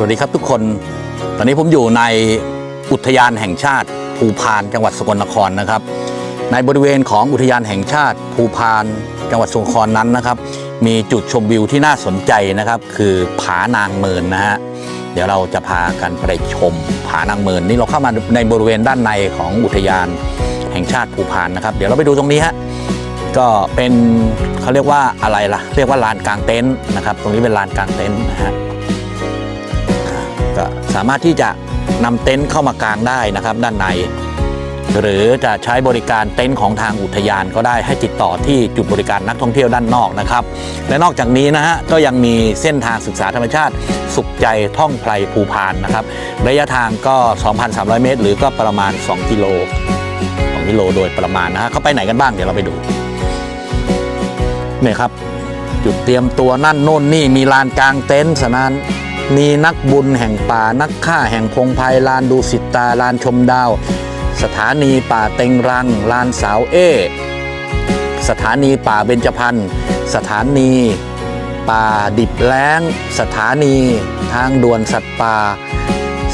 สวัสดีครับทุกคน ตอนนี้ผมอยู่ในอุทยานแห่งชาติ ภูพานจังหวัดสกลนครนะครับ ในบริเวณของอุทยานแห่งชาติ ภูพานจังหวัดสกลนครนั้นนะครับ มีจุดชมวิวที่น่าสนใจนะครับ คือผานางเมินนะฮะเดี๋ยวเราจะพากันไปชมผานางเมินนี่เราเข้ามาในบริเวณด้านในของอุทยานแห่งชาติภูพานนะครับ เดี๋ยวเราไปดูตรงนี้ฮะก็เป็นเขาเรียกว่าอะไรล่ะ เรียกว่าลานกลางเต็นท์นะครับ ตรงนี้เป็นลานกลางเต็นท์นะฮะ ก็สามารถที่จะนำเต็นท์เข้ามากางได้นะครับ ด้านใน หรือจะใช้บริการเต็นท์ของทางอุทยานก็ได้ให้ติดต่อที่จุดบริการนักท่องเที่ยวด้านนอกนะครับ และนอกจากนี้นะฮะก็ยังมีเส้นทางศึกษาธรรมชาติ สุขใจท่องไพรภูพานนะครับ ระยะทางก็ 2,300 เมตร หรือก็ประมาณ 2 กิโล2กิโลโดยประมาณนะฮะเขาไปไหนกันบ้างเดี๋ยวเราไปดูเนี่ยครับจุดเตรียมตัวนั่นโน่นนี่มีลานกลางเต็นท์สนาน มีนักบุญแห่งป่านักฆ่าแห่งพงไพรลานดูสิตาลานชมดาว สถานีป่าเต็งรังลานสาวเอ สถานีป่าเบญจพรรณสถานีป่าดิบแล้ง สถานีทางด่วนสัตว์ป่า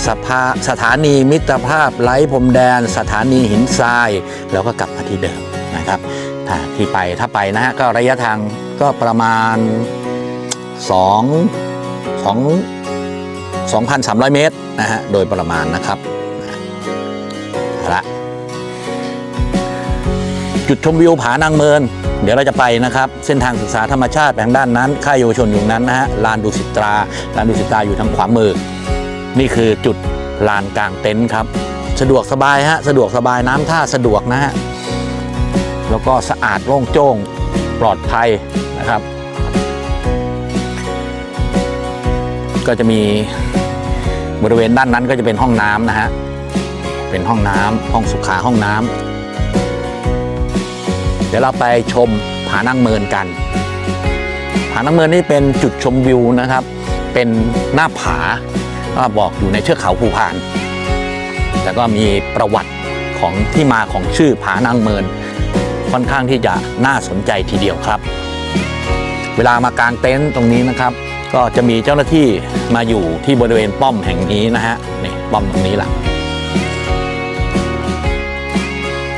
สภาสถานีมิตรภาพไร้พรมแดน สถานีหินทราย แล้วก็กลับมาที่เดิมนะครับถ้าที่ไปถ้าไปนะฮะก็ระยะทางก็ประมาณ 2 2 2,300 เมตรนะฮะโดยประมาณนะครับละจุดชมวิวผานางเมิน เดี๋ยวเราจะไปนะครับ เส้นทางศึกษาธรรมชาติทางด้านนั้น ค่ายเยาวชนอยู่นั้นนะฮะลานดุสิตราลานดุสิตราอยู่ทางขวามือ นี่คือจุดลานกลางเต็นท์ครับ สะดวกสบายฮะสะดวกสบายน้ำท่าสะดวกนะฮะแล้วก็สะอาดโล่งโจ้งปลอดภัยนะครับ ก็จะมีบริเวณด้านนั้นก็จะเป็นห้องน้ำนะฮะ เป็นห้องน้ำห้องสุขาห้องน้ำเดี๋ยวเราไปชมผานั่งเมินกัน ผานั่งเมินนี่เป็นจุดชมวิวนะครับ เป็นหน้าผาก็บอกอยู่ในเทือกเขาภูพาน แล้วก็มีประวัติของที่มาของชื่อผานางเมิน ค่อนข้างที่จะน่าสนใจทีเดียวครับ เวลามากางเต็นท์ตรงนี้นะครับ ก็จะมีเจ้าหน้าที่มาอยู่ที่บริเวณป้อมแห่งนี้นะฮะนี่ป้อมตรงนี้แหละ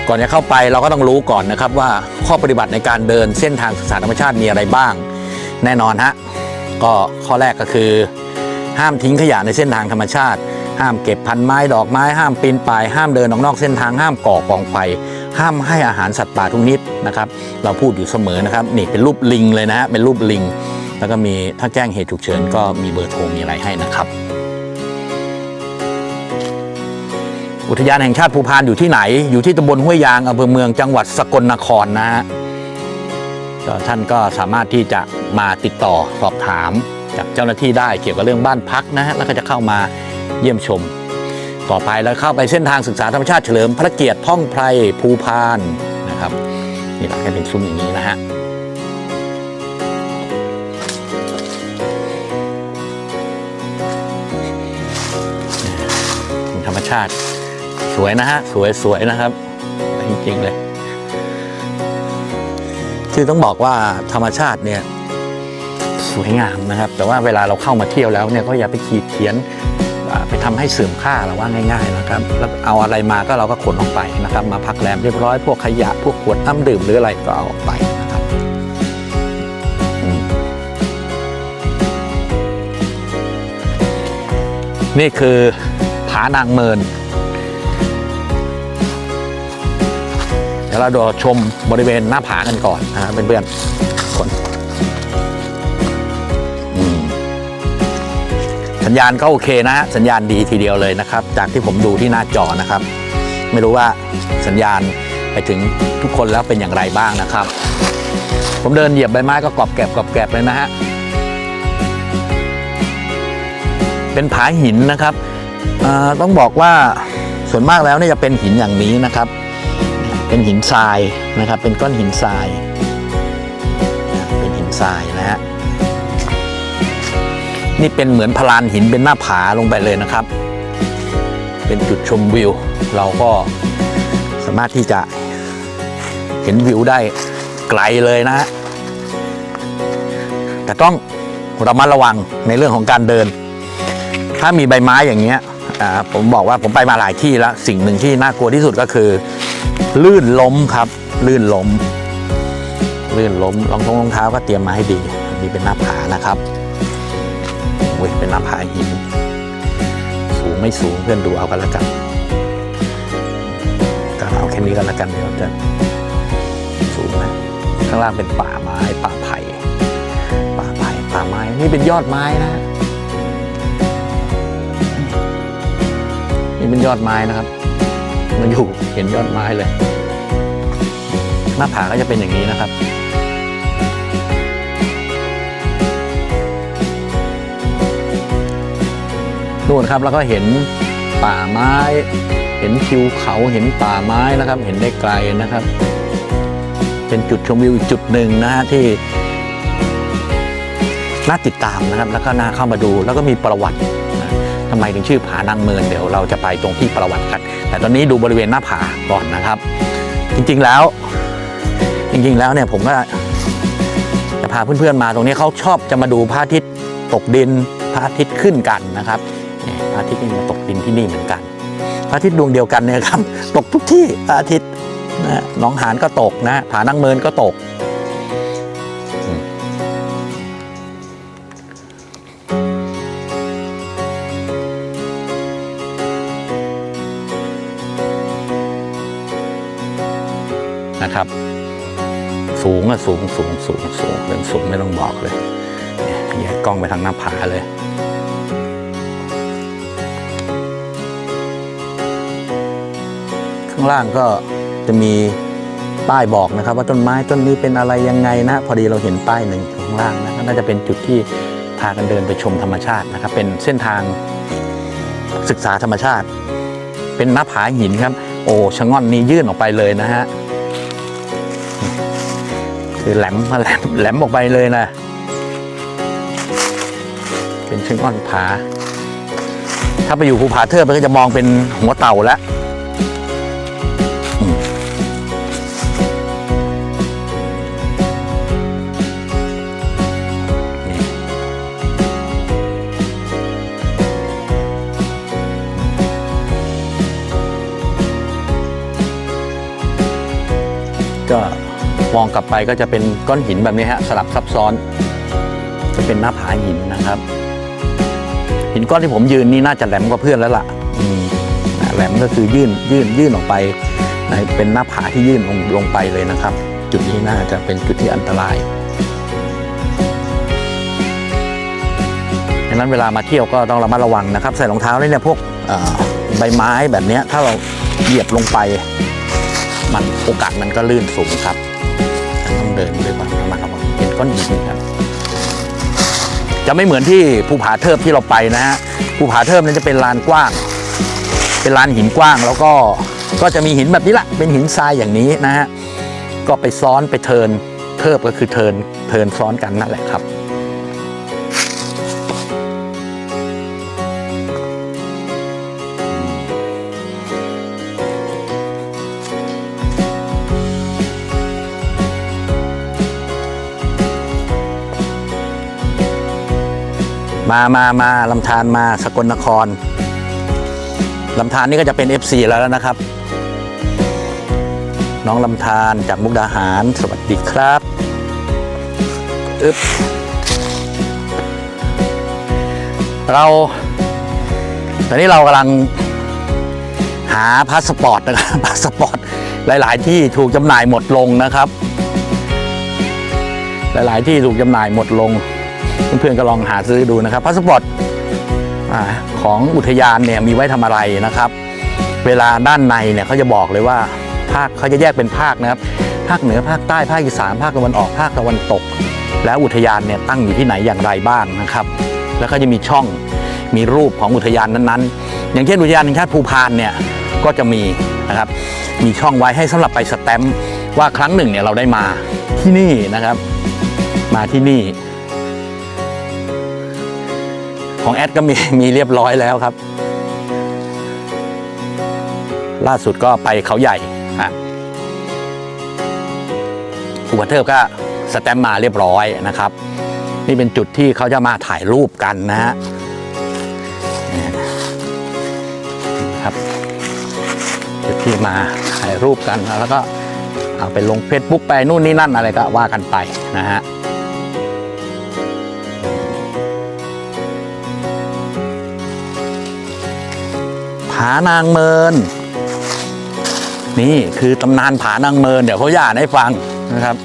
ก่อนจะเข้าไปเราก็ต้องรู้ก่อนนะครับว่าข้อปฏิบัติในการเดินเส้นทางศึกษาธรรมชาติมีอะไรบ้าง แน่นอนฮะก็ข้อแรกก็คือ ห้ามทิ้งขยะในเส้นทางธรรมชาติ ห้ามเก็บพันไม้ดอกไม้ ห้ามปีนป่าย ห้ามเดินออกนอกเส้นทางห้ามก่อกองไฟห้ามให้อาหารสัตว์ป่าทุกนิดนะครับ เราพูดอยู่เสมอนะครับนี่เป็นรูปลิงเลยนะฮะเป็นรูปลิง แล้วก็มีถ้าแจ้งเหตุฉุกเฉินก็มีเบอร์โทรมีอะไรให้นะครับ อุทยานแห่งชาติภูพานอยู่ที่ไหน อยู่ที่ตำบลห้วยยางอำเภอเมืองจังหวัดสกลนครนะฮะท่านก็สามารถที่จะมาติดต่อสอบถามจากเจ้าหน้าที่ได้เกี่ยวกับเรื่องบ้านพักนะฮะแล้วก็จะเข้ามาเยี่ยมชม ต่อไปแล้วเข้าไปเส้นทางศึกษาธรรมชาติเฉลิมพระเกียรติท่องไพรภูพานนะครับนี่แหละให้เป็นซุ้มอย่างนี้นะฮะ ชาติ สวยนะฮะ สวยสวยนะครับ จริง ๆ เลยคือต้องบอกว่าธรรมชาติเนี่ย สวยงามนะครับ แต่ว่าเวลาเราเข้ามาเที่ยวแล้วเนี่ยก็อย่าไปขีดเขียนไปทำให้เสื่อมค่าเราว่าง่าย ๆ นะครับ แล้วเอาอะไรมาก็เราก็ขนออกไปนะครับ มาพักแรมเรียบร้อยพวกขยะพวกขวดน้ำดื่มหรืออะไรก็เอาออกไปนะครับนี่คือานางเมิน เดี๋ยวเราดูชมบริเวณหน้าผากันก่อนนะเพื่อนๆคนสัญญาณก็โอเคนะ สัญญาณดีทีเดียวเลยนะครับ จากที่ผมดูที่หน้าจอนะครับ ไม่รู้ว่าสัญญาณไปถึงทุกคนแล้วเป็นอย่างไรบ้างนะครับ ผมเดินเหยียบใบไม้ก็กรอบแกรบกรอบแกรบเลยนะฮะเป็นผาหินนะครับ ต้องบอกว่าส่วนมากแล้วเนี่ยจะเป็นหินอย่างนี้นะครับ เป็นหินทรายนะครับ เป็นก้อนหินทราย เป็นหินทรายนะฮะนี่เป็นเหมือนพลานหินเป็นหน้าผาลงไปเลยนะครับ เป็นจุดชมวิว เราก็สามารถที่จะเห็นวิวได้ไกลเลยนะฮะแต่ต้องระมัดระวังในเรื่องของการเดิน ถ้ามีใบไม้อย่างเงี้ย ผมบอกว่าผมไปมาหลายที่แล้ว สิ่งหนึ่งที่น่ากลัวที่สุดก็คือ ลื่นล้มครับ ลื่นล้ม ลื่นล้มรองท้องรองเท้าก็เตรียมมาให้ดีนี่เป็นหน้าผานะครับเว้ยเป็นหน้าผาหิน สูงไม่สูงเพื่อนดูเอากันแล้วกันก็เอาแค่นี้กันแล้วกันเดี๋ยวจะสูงนะข้างล่างเป็นป่าไม้ป่าไผ่ป่าไผ่ป่าไม้นี่เป็นยอดไม้นะ นี่เป็นยอดไม้นะครับมันอยู่เห็นยอดไม้เลย หน้าผาก็จะเป็นอย่างนี้นะครับนู่นครับแล้วก็เห็นป่าไม้ เห็นทิวเขาเห็นป่าไม้นะครับ เห็นได้ไกลนะครับ เป็นจุดชมวิวอีกจุดหนึ่งนะฮะที่น่าติดตามนะครับ แล้วก็น่าเข้ามาดูแล้วก็มีประวัติ ทำไมถึงชื่อผานางเมินเดี๋ยวเราจะไปตรงที่ประวัติกัน แต่ตอนนี้ดูบริเวณหน้าผาก่อนนะครับ จริงๆแล้ว จริงๆแล้วเนี่ยผมก็จะพาเพื่อนๆมาตรงนี้เขาชอบจะมาดูพระอาทิตย์ตกดินพระอาทิตย์ขึ้นกันนะครับเนี่ยพระอาทิตย์นี่มาตกดินที่นี่เหมือนกัน พระอาทิตย์ดวงเดียวกันเนี่ยครับ ตกทุกที่พระอาทิตย์นะหนองหานก็ตกนะผานังเมินก็ตก นะครับ สูงอะสูงสูงสูงสูงเป็นสูงไม่ต้องบอกเลยเนี่ยแยกกล้องไปทางหน้าผาเลยข้างล่างก็จะมีป้ายบอกนะครับ ว่าต้นไม้ต้นนี้เป็นอะไรยังไงนะ พอดีเราเห็นป้ายหนึ่งอยู่ข้างล่างนะน่าจะเป็นจุดที่พากันเดินไปชมธรรมชาตินะครับ เป็นเส้นทางศึกษาธรรมชาติ เป็นหน้าผาหินครับ โอ้ชะง่อนนี้ยื่นออกไปเลยนะฮะ คือแหลมมาแหลมแหลมออกไปเลยนะ เป็นชะง่อนผา ถ้าไปอยู่ภูผาเทิดมันก็จะมองเป็นหัวเต่าแล้ว ไปก็จะเป็นก้อนหินแบบนี้ฮะสลับซับซ้อน จะเป็นหน้าผาหินนะครับ หินก้อนที่ผมยืนนี่น่าจะแหลมกว่าเพื่อนแล้วล่ะอืมนะแหลมก็คือยื่นยื่นยื่นออกไปเป็นหน้าผาที่ยื่นลงลงไปเลยนะครับ จุดนี้น่าจะเป็นจุดที่อันตรายดังนั้นเวลามาเที่ยวก็ต้องระมัดระวังนะครับ ใส่รองเท้าเนี่ยพวกใบไม้แบบนี้ถ้าเราเหยียบลงไป มันโอกาสมันก็ลื่นสูงครับ เดินด้วยความระมัดระวังเป็นก้อนหินครับจะไม่เหมือนที่ภูผาเทิบที่เราไปนะฮะภูผาเทิบนั้นจะเป็นลานกว้าง เป็นลานหินกว้าง แล้วก็ก็จะมีหินแบบนี้แหละเป็นหินทรายอย่างนี้นะฮะก็ไปซ้อนไปเทินเทิบก็คือเทินเทินซ้อนกันนั่นแหละครับ มามามาลำธารมาสกลนครลำธารนี่ก็จะเป็น FC แล้วนะครับ น้องลำธารจากมุกดาหาร สวัสดีครับอึ๊บเรา ตอนนี้เรากำลังหาพาสปอร์ตนะครับพาสปอร์ตหลาย ๆ ที่ถูกจำหน่ายหมดลงนะครับ หลาย ๆ ที่ถูกจำหน่ายหมดลง เพื่อนๆก็ลองหาซื้อดูนะครับพาสปอร์ตอของอุทยานเนี่ยมีไว้ทำอะไรนะครับ เวลาด้านในเนี่ยเขาจะบอกเลยว่าภาคเขาจะแยกเป็นภาคนะครับ ภาคเหนือภาคใต้ภาคอีสานภาคตะวันออกภาคตะวันตก แล้วอุทยานเนี่ยตั้งอยู่ที่ไหนอย่างไรบ้างนะครับ แล้วก็จะมีช่องมีรูปของอุทยานนั้นๆ อย่างเช่นอุทยานแห่งชาติภูพานเนี่ยก็จะมีนะครับมีช่องไว้ให้สำหรับไปสแตมป์ว่าครั้งหนึ่งเนี่ยเราได้มาที่นี่นะครับ มาที่นี่ ของแอดก็มีมีเรียบร้อยแล้วครับ ล่าสุดก็ไปเขาใหญ่ฮะอุบัติเทิบก็สแตมมาเรียบร้อยนะครับ นี่เป็นจุดที่เขาจะมาถ่ายรูปกันนะฮะนะครับจุดที่มาถ่ายรูปกันแล้วก็เอาไปลงเฟซบุ๊กไปนู่นนี่นั่นอะไรก็ว่ากันไปนะฮะ ผานางเมิน นี่คือตำนานผานางเมิน เดี๋ยวเขาอยากให้ฟังนะครับ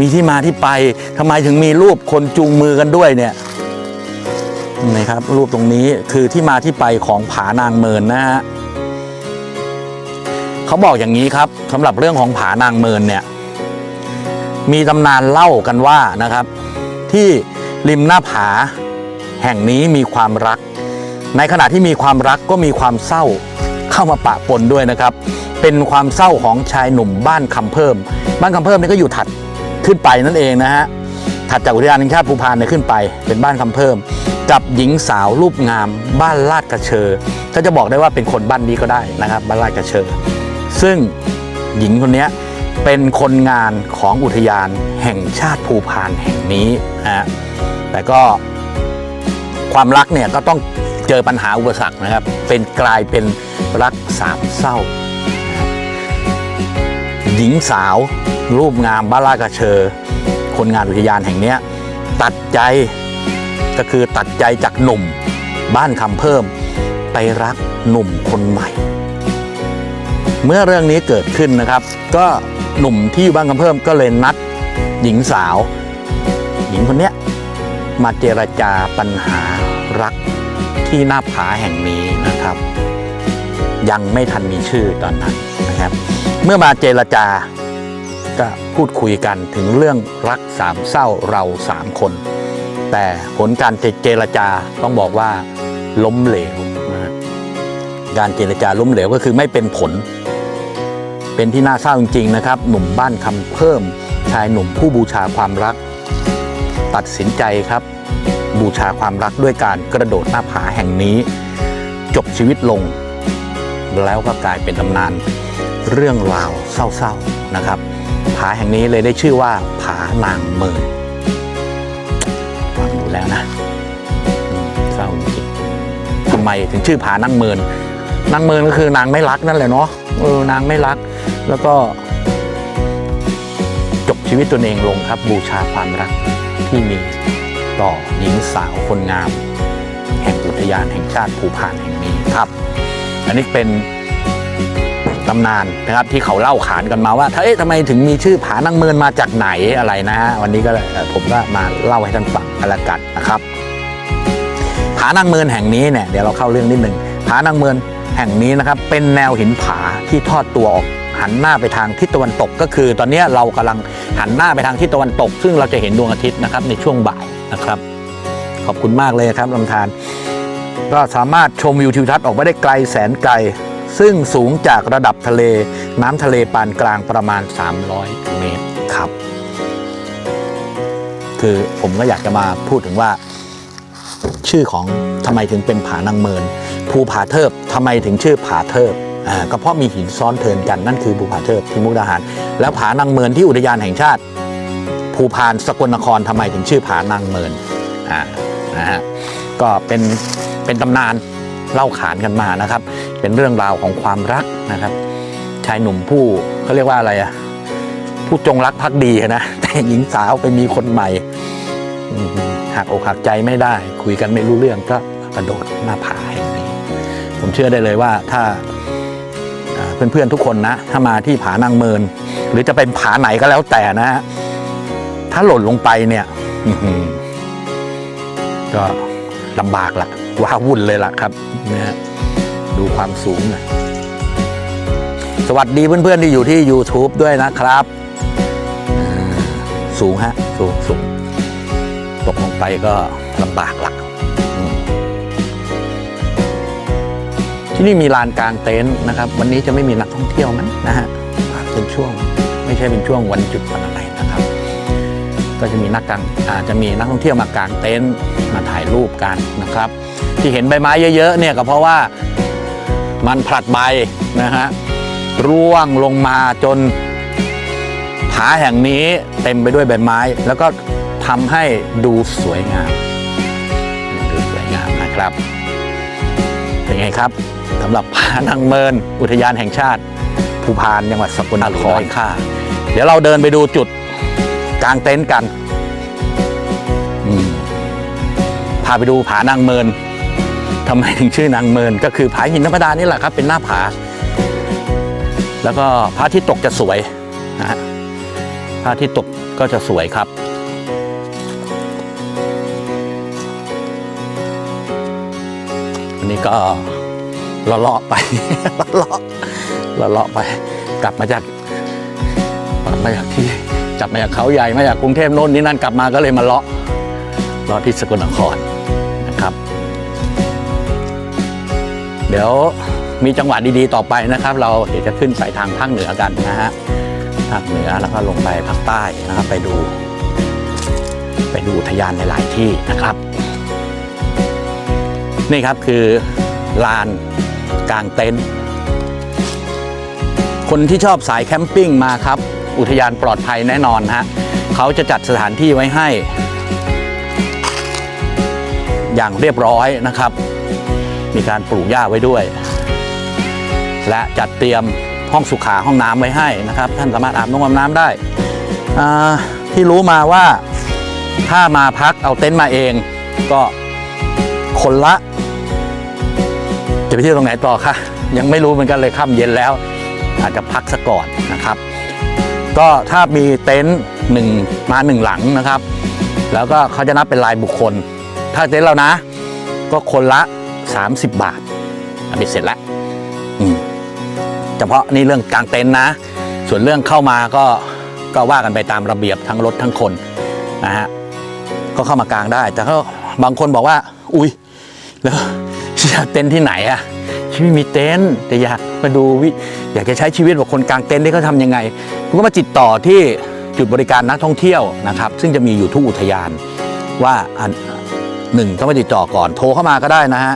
มีที่มาที่ไปทำไมถึงมีรูปคนจูงมือกันด้วยเนี่ยนะครับ รูปตรงนี้คือที่มาที่ไปของผานางเมินนะฮะเขาบอกอย่างนี้ครับสำหรับเรื่องของผานางเมินเนี่ย มีตำนานเล่ากันว่านะครับ ที่ริมหน้าผาแห่งนี้มีความรัก ในขณะที่มีความรักก็มีความเศร้าเข้ามาปะปนด้วยนะครับ เป็นความเศร้าของชายหนุ่มบ้านคำเพิ่ม บ้านคำเพิ่มนี่ก็อยู่ถัดขึ้นไปนั่นเองนะฮะถัดจากอุทยานแห่งชาติภูพานเนี่ยขึ้นไป เป็นบ้านคำเพิ่ม กับหญิงสาวรูปงาม บ้านลาดกระเชอถ้าจะบอกได้ว่าเป็นคนบ้านนี้ก็ได้นะครับ บ้านลาดกระเชอซึ่งหญิงคนนี้เป็นคนงานของอุทยานแห่งชาติภูพานแห่งนี้นะฮะแต่ก็ความรักเนี่ยก็ต้อง เจอปัญหาอุปสรรคนะครับ เป็นกลายเป็นรักสามเศร้า หญิงสาว รูปงามบ้าลากระเชอ คนงานอุทยานแห่งนี้ตัดใจก็คือตัดใจจากหนุ่มบ้านคำเพิ่ม ไปรักหนุ่มคนใหม่ เมื่อเรื่องนี้เกิดขึ้นนะครับ ก็หนุ่มที่อยู่บ้านคำเพิ่มก็เลยนัดหญิงสาว หญิงคนเนี้ยมาเจรจาปัญหารัก ที่หน้าผาแห่งนี้นะครับ ยังไม่ทันมีชื่อตอนนั้นนะครับ เมื่อมาเจรจาก็พูดคุยกันถึงเรื่องรักสามเศร้าเราสามคน แต่ผลการเจรจาต้องบอกว่าล้มเหลวนะการเจรจาล้มเหลวก็คือไม่เป็นผล เป็นที่น่าเศร้าจริงๆนะครับ หนุ่มบ้านคำเพิ่มชายหนุ่มผู้บูชาความรัก ตัดสินใจครับ บูชาความรักด้วยการกระโดดหน้าผาแห่งนี้ จบชีวิตลง แล้วก็กลายเป็นตำนานเรื่องราวเศร้าๆนะครับ ผาแห่งนี้เลยได้ชื่อว่า ผานางเมินฟังดูแล้วนะเศร้าจริงทำไมถึงชื่อผานางเมินนางเมินก็คือนางไม่รักนั่นแหละเนาะเออนางไม่รัก แล้วก็จบชีวิตตนเองลงครับบูชาความรักที่มี ต่อหญิงสาวคนงาม แห่งอุทยานแห่งชาติภูพานแห่งนี้ครับ อันนี้เป็นตำนานนะครับที่เขาเล่าขานกันมาว่าเอ๊ะทำไมถึงมีชื่อผานางเมินมาจากไหนอะไรนะฮะวันนี้ก็ผมก็มาเล่าให้ท่านฟังกันละกันนะครับผานางเมินแห่งนี้เนี่ยเดี๋ยวเราเข้าเรื่องนิดหนึ่งผานางเมินแห่งนี้นะครับเป็นแนวหินผาที่ทอดตัวออกหันหน้าไปทางทิศตะวันตก ก็คือ ตอนนี้เรากำลังหันหน้าไปทางทิศตะวันตก ซึ่งเราจะเห็นดวงอาทิตย์นะครับในช่วงบ่าย นะครับ ขอบคุณมากเลยครับลำธารก็สามารถชมวิวทิวทัศน์ออกไปได้ไกลแสนไกล ซึ่งสูงจากระดับทะเล น้ำทะเลปานกลางประมาณ 300 เมตรครับ คือผมก็อยากจะมาพูดถึงว่า ชื่อของทำไมถึงเป็นผานางเมิน ภูผาเทิบทำไมถึงชื่อผาเทิบอ่าก็เพราะมีหินซ้อนเทินกันนั่นคือภูผาเทิบที่มุกดาหาร แล้วผานางเมินที่อุทยานแห่งชาติ ภูพานสกลนครทำไมถึงชื่อผานางเมินอ่านะฮะก็เป็นเป็นตำนานเล่าขานกันมานะครับ เป็นเรื่องราวของความรักนะครับ ชายหนุ่มผู้เขาเรียกว่าอะไรอะผู้จงรักภักดีนะแต่หญิงสาวไปมีคนใหม่หักอกหักใจไม่ได้ คุยกันไม่รู้เรื่องก็กระโดดหน้าผาแห่งนี้ ผมเชื่อได้เลยว่าถ้าอ่าเพื่อนๆทุกคนนะ ถ้ามาที่ผานางเมิน หรือจะเป็นผาไหนก็แล้วแต่นะฮะ ถ้าหล่นลงไปเนี่ยก็ลำบากละว้าวุ่นเลยล่ะครับนะดูความสูงนะสวัสดีเพื่อนๆที่อยู่ที่ YouTube ด้วยนะครับ สูงฮะ สูงสูงตกลงไปก็ลำบากละที่นี่มีลานกลางเต็นท์นะครับ วันนี้จะไม่มีนักท่องเที่ยวมั้งนะฮะเป็นช่วง ไม่ใช่เป็นช่วงวันหยุดนะ ก็จะมีนักกางอาจจะมีนักท่องเที่ยวมากางเต็นท์มาถ่ายรูปกันนะครับ ที่เห็นใบไม้เยอะๆเนี่ยก็เพราะว่ามันผลัดใบนะฮะร่วงลงมาจนผาแห่งนี้เต็มไปด้วยใบไม้ แล้วก็ทำให้ดูสวยงามดูสวยงามนะครับเป็นไงครับสำหรับผานางเมินอุทยานแห่งชาติภูพานจังหวัดสกลนครค่ะเดี๋ยวเราเดินไปดูจุดกลางเต็นท์กันพาไปดูผานางเมินทำไมถึงชื่อนางเมิน ก็คือผาหินธรรมดานี่แหละครับ เป็นหน้าผา แล้วก็พระอาทิตย์ตกจะสวยนะฮะพระอาทิตย์ตกก็จะสวยครับอันนี้ก็เลาะไปเลาะๆเลาะไป กลับมาจากกลับมาจากที่ กลับมาจากเขาใหญ่มาจากกรุงเทพโน่นนี่นั่นกลับมาก็เลยมาเลาะเลาะที่สกลนครนะครับ เดี๋ยวมีจังหวะดีๆต่อไปนะครับ เราเดี๋ยวจะขึ้นไปทางภาคเหนือกันนะฮะภาคเหนือแล้วก็ลงไปภาคใต้นะครับไปดู ไปดูอุทยานในหลายที่นะครับ นี่ครับคือลานกลางเต็นท์คนที่ชอบสายแคมปิ้งมาครับ อุทยานปลอดภัยแน่นอนฮะเขาจะจัดสถานที่ไว้ให้ อย่างเรียบร้อยนะครับ มีการปลูกหญ้าไว้ด้วย และจัดเตรียมห้องสุขาห้องน้ำไว้ให้นะครับ ท่านสามารถอาบน้ำอาบน้ำได้ที่รู้มาว่าถ้ามาพักเอาเต็นท์มาเอง ก็คนละ จะไปเที่ยวตรงไหนต่อคะยังไม่รู้เหมือนกันเลยค่ำเย็นแล้ว อาจจะพักซะก่อนนะครับ ก็ถ้ามีเต็นท์หนึ่งมาหนึ่งหลังนะครับ แล้วก็เขาจะนับเป็นรายบุคคล ถ้าเต็นท์เรานะ ก็คนละ 30 บาทอันนี้เสร็จแล้วเฉพาะนี่เรื่องกลางเต็นท์นะ ส่วนเรื่องเข้ามาก็ก็ว่ากันไปตามระเบียบทั้งรถทั้งคนนะฮะก็เข้ามากลางได้ แต่ก็บางคนบอกว่า อุ้ยแล้วอยากเต็นท์ที่ไหนอะชีวิตมีเต็นท์แต่อยากมาดูวิ อยากจะใช้ชีวิตแบบคนกลางเต็นท์ที่เขาทำยังไง คุณก็มาติดต่อที่จุดบริการนักท่องเที่ยวนะครับ ซึ่งจะมีอยู่ทุกอุทยานว่าอันหนึ่งต้องไปติดต่อก่อนโทรเข้ามาก็ได้นะฮะ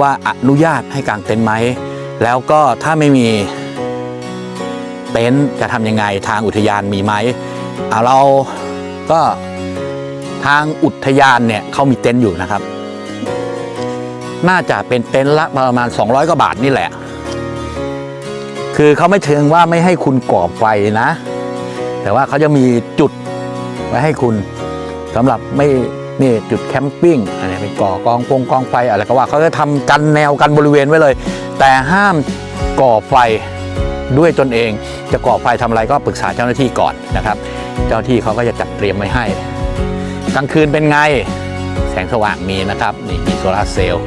ว่าอนุญาตให้กางเต็นท์ไหมแล้วก็ถ้าไม่มีเต็นท์จะทำยังไงทางอุทยานมีไหมเอาเราก็ทางอุทยานเนี่ยเขามีเต็นท์อยู่นะครับ น่าจะเป็นเต็นท์ละประมาณ 200กว่าบาทนี่แหละ คือเขาไม่เชิงว่าไม่ให้คุณก่อไฟนะ แต่ว่าเขาจะมีจุดไว้ให้คุณสำหรับไม่นี่จุดแคมปิ้งอะไรเป็นก่อกองฟงกองไฟอะไรก็ว่าเขาจะทำกันแนวกันบริเวณไว้เลย แต่ห้ามก่อไฟด้วยตนเอง จะก่อไฟทำอะไรก็ปรึกษาเจ้าหน้าที่ก่อนนะครับ เจ้าหน้าที่เขาก็จะจัดเตรียมไว้ให้ กลางคืนเป็นไงแสงสว่างมีนะครับ นี่มีโซลาร์เซลล์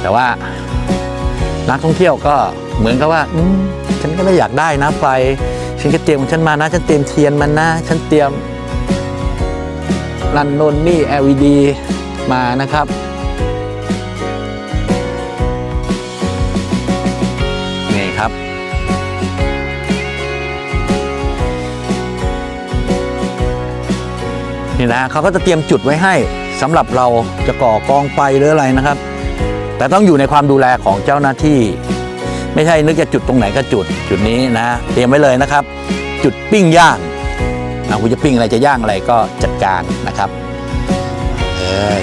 แต่ว่า นักท่องเที่ยวก็เหมือนกับว่าฉันก็ไม่อยากได้นะไฟฉันก็เตรียมของฉันมานะ ฉันเตรียมเทียนมันนะ ฉันเตรียมรันโนนนี่ LED มานะครับนี่ครับนี่นะเขาก็จะเตรียมจุดไว้ให้สำหรับเราจะก่อกองไฟหรืออะไรนะครับ แต่ต้องอยู่ในความดูแลของเจ้าหน้าที่ ไม่ใช่นึกจะจุดตรงไหนก็จุดจุดนี้นะ เตรียมไว้เลยนะครับ จุดปิ้งย่างนะคุณจะปิ้งอะไรจะย่างอะไรก็จัดการนะครับเอ้ย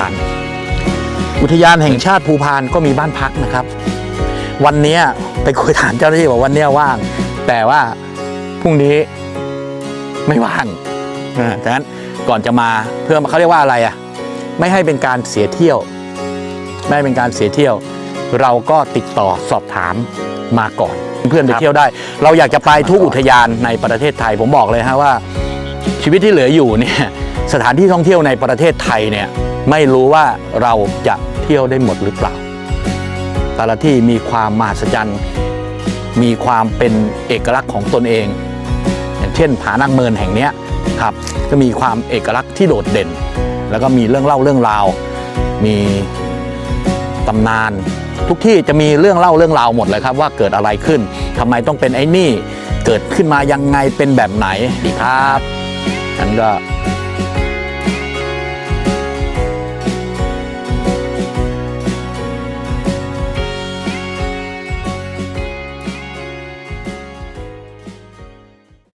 อุทยานแห่งชาติภูพานก็มีบ้านพักนะครับ วันเนี้ยไปคุยถามเจ้าหน้าที่บอกวันเนี้ยว่าง แต่ว่าพรุ่งนี้ไม่ว่างอ่าดังนั้นก่อนจะมาเพื่อเขาเรียกว่าอะไรอะ ไม่ให้เป็นการเสียเที่ยว ไม่ให้เป็นการเสียเที่ยว เราก็ติดต่อสอบถามมาก่อน เพื่อนไปเที่ยวได้ เราอยากจะไปทุกอุทยานในประเทศไทย ผมบอกเลยฮะว่า ชีวิตที่เหลืออยู่เนี่ยสถานที่ท่องเที่ยวในประเทศไทยเนี่ยไม่รู้ว่าเราจะเที่ยวได้หมดหรือเปล่า แต่ละที่มีความมหัศจรรย์มีความเป็นเอกลักษณ์ของตนเอง อย่างเช่นผานังเมินแห่งนี้ครับก็มีความเอกลักษณ์ที่โดดเด่น แล้วก็มีเรื่องเล่าเรื่องราว มี ตำนาน ทุกที่จะมีเรื่องเล่าเรื่องราวหมดเลยครับว่าเกิดอะไรขึ้นทำไมต้องเป็นไอ้นี่ เกิดขึ้นมายังไงเป็นแบบไหนดีครับฉันก็